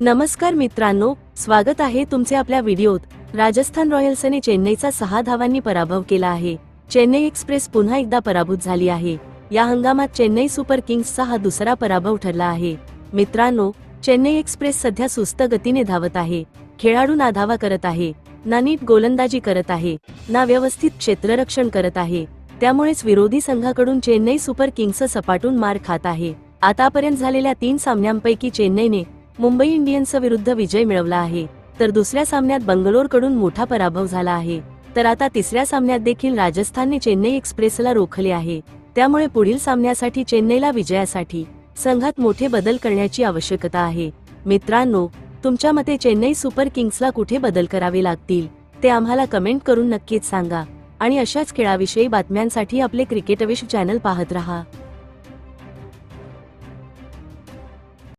नमस्कार मित्रांनो स्वागत आहे तुमचे आपल्या व्हिडिओत. राजस्थान रॉयल्सने चेन्नईचा सहा धावांनी पराभव केला आहे. चेन्नई एक्सप्रेस पुन्हा एकदा पराभूत झाली आहे. या हंगामात चेन्नई सुपर किंग्सचा हा दुसरा पराभव ठरला आहे. मित्रांनो चेन्नई एक्सप्रेस सध्या सुस्त गतीने धावत आहे. खेळाडू ना धावा करत आहे ना नीट गोलंदाजी करत आहे ना व्यवस्थित क्षेत्ररक्षण करत आहे. त्यामुळेच विरोधी संघाकडून चेन्नई सुपर किंग्स सपाटून मार खात आहे. आतापर्यंत झालेल्या तीन सामन्यांपैकी चेन्नईने मुंबई इंडियन्स विरुद्ध विजय मिळवला आहे. तर दुसऱ्या सामन्यात बंगलोरकडून मोठा पराभव झाला आहे. तर आता तिसऱ्या सामन्यात देखील राजस्थानने चेन्नई एक्सप्रेसला रोखले आहे. त्यामुळे पुढील सामन्यासाठी चेन्नईला विजयासाठी संघात मोठे बदल करण्याची आवश्यकता आहे. मित्रांनो तुमच्या मते चेन्नई सुपर किंग्सला कुठे बदल करावे लागतील? ते आम्हाला कमेंट करून नक्कीच सांगा. आणि अशाच खेळाविषयी बातम्यांसाठी आपले क्रिकेटविश चॅनल पाहत रहा.